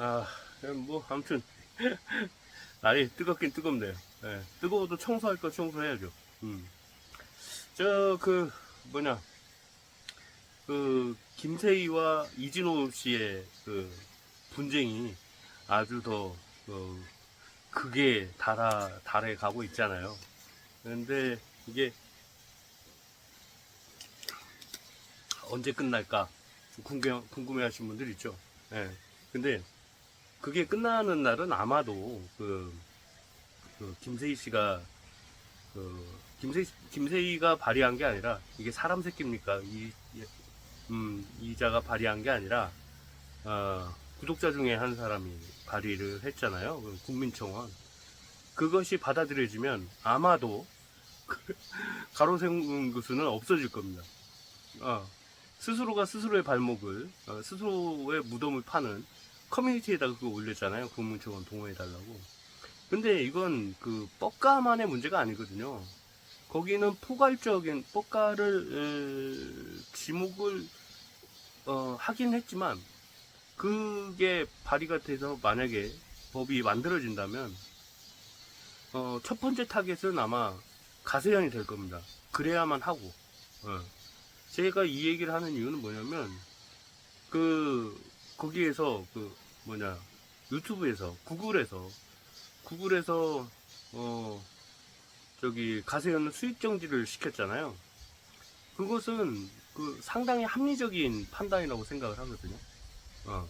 아, 그냥 뭐, 아무튼, 날이 뜨겁긴 뜨겁네요. 예, 뜨거워도 청소할 거 청소해야죠. 음. 저, 그, 뭐냐, 그, 김세희와 이진호 씨의 그, 분쟁이 아주 더, 그, 극에 달아, 달해 가고 있잖아요. 근데 이게, 언제 끝날까? 궁금, 궁금해 하신 분들 있죠. 예. 근데, 그게 끝나는 날은 아마도 그, 그 김세희 씨가 그 김세희 김세희가 발의한 게 아니라 이게 사람 새끼입니까? 이 음, 이자가 발의한 게 아니라 어, 구독자 중에 한 사람이 발의를 했잖아요. 그 국민청원. 그것이 받아들여지면 아마도 가로세운 교수는 없어질 겁니다. 어, 스스로가 스스로의 발목을 어, 스스로의 무덤을 파는 커뮤니티에다가 그거 올렸잖아요. 국민청원 동호해달라고. 근데 이건 그 뻑가만의 문제가 아니거든요. 거기는 포괄적인 뻑가를 에, 지목을 어, 하긴 했지만 그게 발의가 돼서 만약에 법이 만들어진다면 어, 첫 번째 타겟은 아마 가세현이 될 겁니다. 그래야만 하고. 어. 제가 이 얘기를 하는 이유는 뭐냐면 그 거기에서 그 뭐냐 유튜브에서 구글에서 구글에서 어 저기 가세현은 수익 정지를 시켰잖아요. 그것은 그 상당히 합리적인 판단이라고 생각을 하거든요. 어.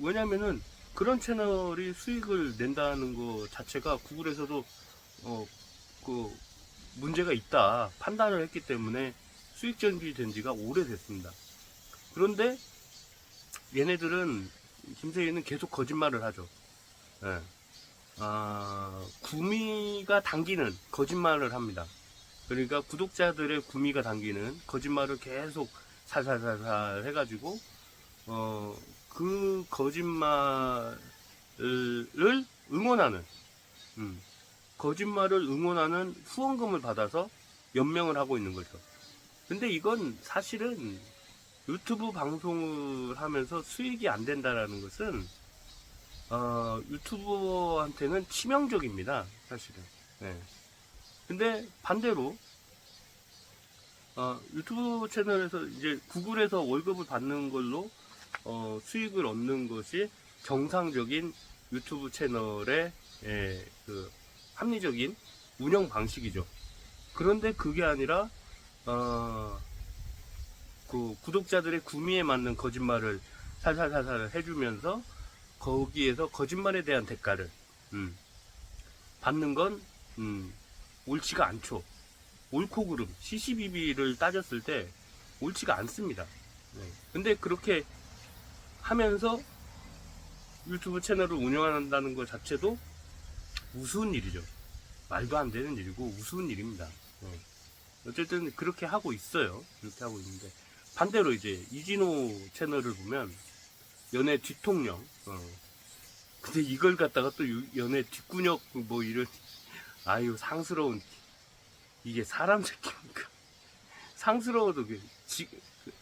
왜냐면은 그런 채널이 수익을 낸다는 것 자체가 구글에서도 어 그 문제가 있다 판단을 했기 때문에 수익 정지 된 지가 오래됐습니다. 그런데 얘네들은 김세희는 계속 거짓말을 하죠. 예. 아, 구미가 당기는 거짓말을 합니다. 그러니까 구독자들의 구미가 당기는 거짓말을 계속 살살살살 해가지고 어, 그 거짓말을 응원하는 음, 거짓말을 응원하는 후원금을 받아서 연명을 하고 있는 거죠. 근데 이건 사실은 유튜브 방송을 하면서 수익이 안 된다라는 것은 어, 유튜버한테는 치명적입니다. 사실은. 네. 근데 반대로 어, 유튜브 채널에서 이제 구글에서 월급을 받는 걸로 어, 수익을 얻는 것이 정상적인 유튜브 채널의 예, 그 합리적인 운영 방식이죠. 그런데 그게 아니라 어, 그 구독자들의 구미에 맞는 거짓말을 살살살살 해주면서 거기에서 거짓말에 대한 대가를 음, 받는 건 음, 옳지가 않죠. 옳고 그름 CCBB를 따졌을 때 옳지가 않습니다. 네. 근데 그렇게 하면서 유튜브 채널을 운영한다는 것 자체도 우스운 일이죠. 말도 안 되는 일이고 우스운 일입니다. 네. 어쨌든 그렇게 하고 있어요. 그렇게 하고 있는데 반대로 이제 이진호 채널을 보면 연애 뒷통령. 어. 근데 이걸 갖다가 또 유- 연애 뒷구녕 뭐 이런 아유 상스러운 이게 사람 새끼입니까? 상스러워도 그 지- 그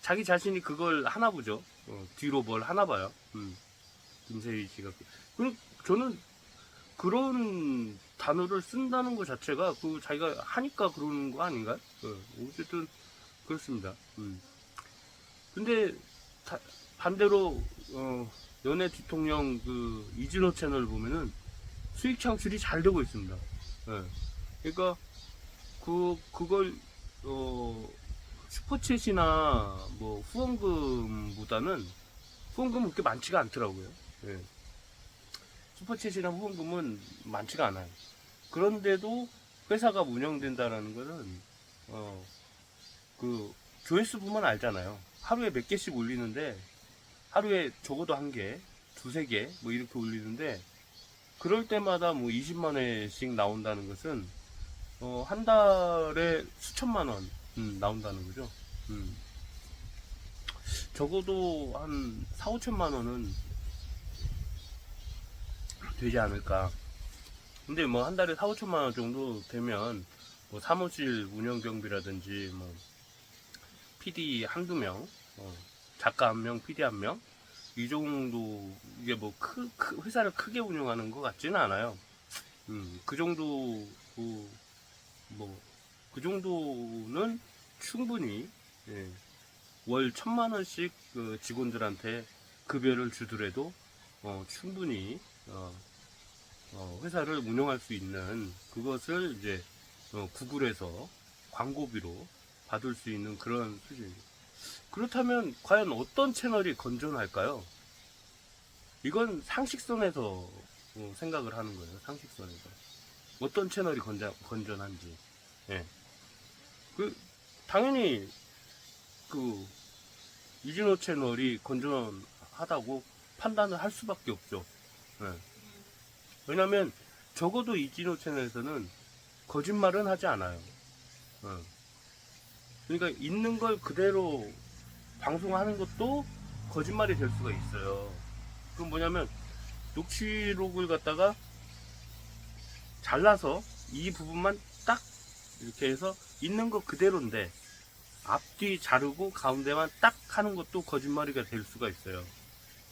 자기 자신이 그걸 하나 보죠. 어, 뒤로 뭘 하나 봐요. 음. 김세희 씨가 그 저는 그런 단어를 쓴다는 것 자체가 그 자기가 하니까 그러는 거 아닌가요? 어, 어쨌든 그렇습니다. 음. 근데 다- 반대로 어, 연애 대통령 그 이진호 채널 보면은 수익 창출이 잘 되고 있습니다. 예. 그러니까 그 그걸 어 슈퍼챗이나 뭐 후원금보다는 후원금은 그렇게 많지가 않더라고요. 예. 슈퍼챗이나 후원금은 많지가 않아요. 그런데도 회사가 운영된다라는 것은 어 그 조회수 보면 알잖아요. 하루에 몇 개씩 올리는데 하루에 적어도 한 개, 두세 개, 뭐 이렇게 올리는데, 그럴 때마다 뭐 20만 원씩 나온다는 것은, 어, 한 달에 수천만 원, 음, 나온다는 거죠. 음. 적어도 한 4, 5천만 원은 되지 않을까. 근데 뭐 한 달에 4, 5천만 원 정도 되면, 뭐 사무실 운영 경비라든지, 뭐, PD 한두 명, 어, 작가 한 명, PD 한 명, 이 정도 이게 뭐 크, 크- 회사를 크게 운영하는 것 같지는 않아요. 음, 그 정도 뭐그 정도는 충분히 예, 월 천만 원씩 그 직원들한테 급여를 주더라도 어, 충분히 어, 어, 회사를 운영할 수 있는 그것을 이제 어, 구글에서 광고비로 받을 수 있는 그런 수준입니다. 그렇다면 과연 어떤 채널이 건전할까요? 이건 상식선에서 어, 생각을 하는 거예요. 상식선에서 어떤 채널이 건전, 건전한지. 예. 그 당연히 그 이진호 채널이 건전하다고 판단을 할 수밖에 없죠. 예. 왜냐면 적어도 이진호 채널에서는 거짓말은 하지 않아요. 어. 그러니까 있는 걸 그대로 방송하는 것도 거짓말이 될 수가 있어요. 그건 뭐냐면 녹취록을 갖다가 잘라서 이 부분만 딱 이렇게 해서 있는 거 그대로인데 앞뒤 자르고 가운데만 딱 하는 것도 거짓말이가 될 수가 있어요.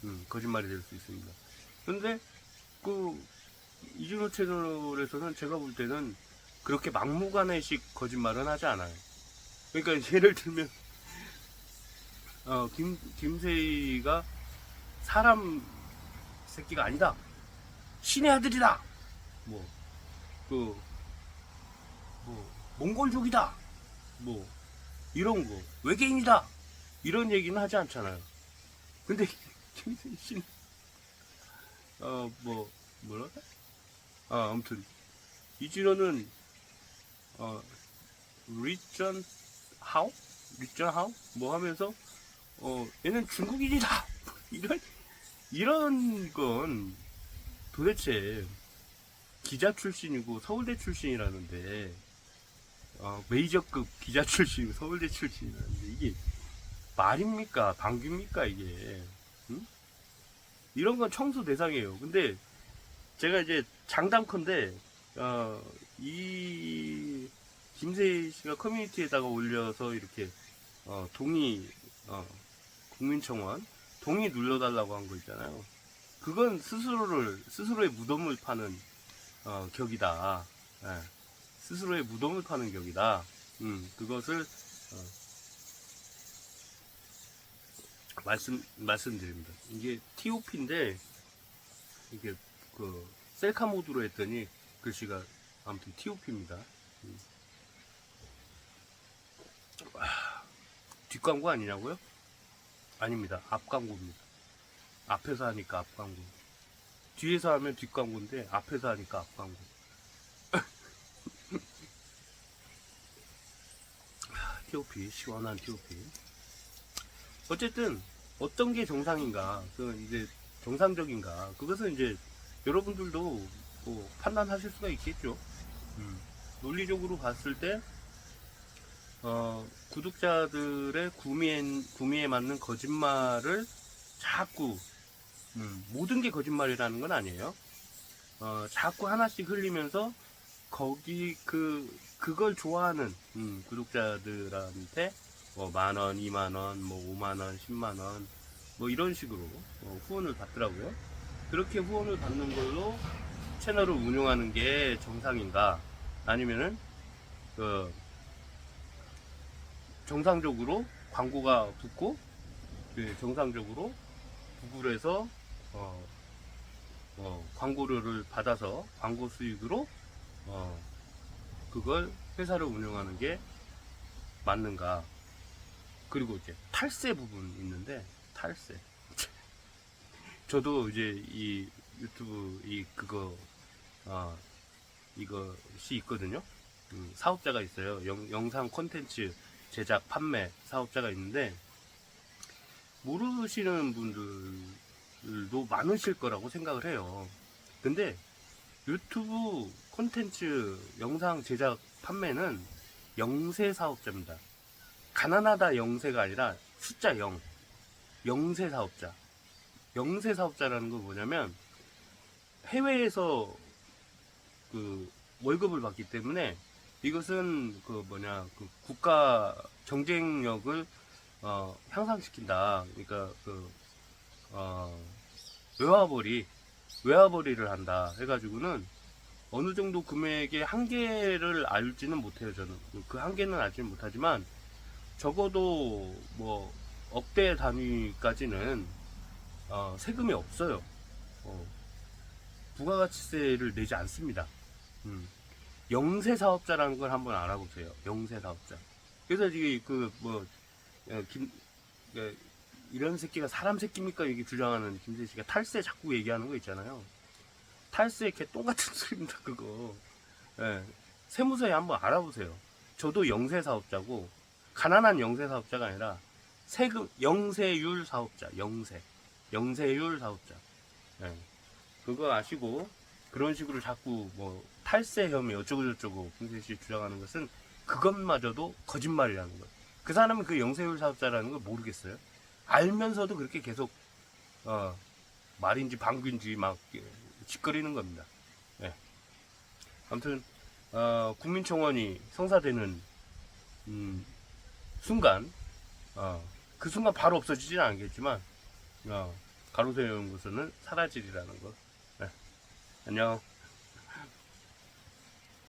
음, 거짓말이 될 수 있습니다. 근데 그 이준호 채널에서는 제가 볼 때는 그렇게 막무가내식 거짓말은 하지 않아요. 그러니까 예를 들면 어, 김 김세희가 사람 새끼가 아니다. 신의 아들이다. 뭐 그 뭐 몽골족이다. 뭐 이런 거 외계인이다. 이런 얘기는 하지 않잖아요. 근데 김세희 씨는 어 뭐 뭐라? 아 아무튼 이진호는 어 리전 하우 리전 하우 뭐 하면서 어 얘는 중국인이다! 이런 이런 건 도대체 기자 출신이고 서울대 출신이라는데 어, 메이저급 기자 출신이고 서울대 출신이라는데 이게 말입니까? 방귀입니까 이게? 응? 이런 건 청소 대상이에요. 근데 제가 이제 장담컨대 어, 이 김세희 씨가 커뮤니티에다가 올려서 이렇게 어, 동의 어, 국민청원 동의 눌러달라고 한 거 있잖아요. 그건 스스로를 스스로의 무덤을 파는 어, 격이다. 예. 스스로의 무덤을 파는 격이다. 음, 그것을 어, 말씀 말씀드립니다. 이게 TOP인데 이게 그 셀카 모드로 했더니 글씨가 아무튼 TOP입니다. 뒷광고 아니냐고요? 아닙니다. 앞광고입니다. 앞에서 하니까 앞광고. 뒤에서 하면 뒷광고인데 앞에서 하니까 앞광고. TOP 시원한 TOP. 어쨌든 어떤 게 정상인가, 그 이제 정상적인가, 그것은 이제 여러분들도 뭐 판단하실 수가 있겠죠. 음, 논리적으로 봤을 때 어, 구독자들의 구미에, 구미에 맞는 거짓말을 자꾸, 음, 모든 게 거짓말이라는 건 아니에요. 어, 자꾸 하나씩 흘리면서, 거기, 그, 그걸 좋아하는, 음, 구독자들한테, 뭐, 만 원, 이만 원, 뭐, 오만 원, 십만 원, 뭐, 이런 식으로, 어, 후원을 받더라고요. 그렇게 후원을 받는 걸로 채널을 운영하는 게 정상인가? 아니면은, 그, 정상적으로 광고가 붙고 그 정상적으로 구글에서 어, 어, 광고료를 받아서 광고 수익으로 어, 그걸 회사를 운영하는 게 맞는가. 그리고 이제 탈세 부분 있는데 탈세. 저도 이제 이 유튜브 이 그거 어, 이것이 있거든요. 음, 사업자가 있어요. 영, 영상 콘텐츠 제작, 판매 사업자가 있는데 모르시는 분들도 많으실 거라고 생각을 해요. 근데 유튜브 콘텐츠 영상 제작 판매는 영세 사업자입니다. 가난하다 영세가 아니라 숫자 0. 영세 사업자. 영세 사업자라는 건 뭐냐면 해외에서 그 월급을 받기 때문에 이것은 그 뭐냐 그 국가 경쟁력을 어, 향상시킨다. 그러니까 그 어, 외화벌이 외화벌이를 한다 해가지고는 어느 정도 금액의 한계를 알지는 못해요 저는 그 한계는 알지는 못하지만 적어도 뭐 억대 단위까지는 어, 세금이 없어요 어, 부가가치세를 내지 않습니다 음. 영세 사업자라는 걸 한번 알아보세요 영세 사업자 그래서 이게 그뭐 김, 예, 이런 새끼가 사람 새끼입니까? 이게 주장하는 김세 씨가 탈세 자꾸 얘기하는 거 있잖아요. 탈세 개 똥 같은 소리입니다, 그거. 예, 세무서에 한번 알아보세요. 저도 영세 사업자고, 가난한 영세 사업자가 아니라, 세금, 영세율 사업자, 영세. 영세율 사업자. 예, 그거 아시고, 그런 식으로 자꾸 뭐, 탈세 혐의 어쩌고저쩌고 김세 씨 주장하는 것은 그것마저도 거짓말이라는 거예요. 그 사람은 그 영세율 사업자라는 걸 모르겠어요. 알면서도 그렇게 계속 어, 말인지 방귀인지 막 예, 짓거리는 겁니다. 예. 아무튼 어, 국민청원이 성사되는 음, 순간 어, 그 순간 바로 없어지지는 않겠지만 어, 가로세우는 것은 사라지리라는 거. 예. 안녕.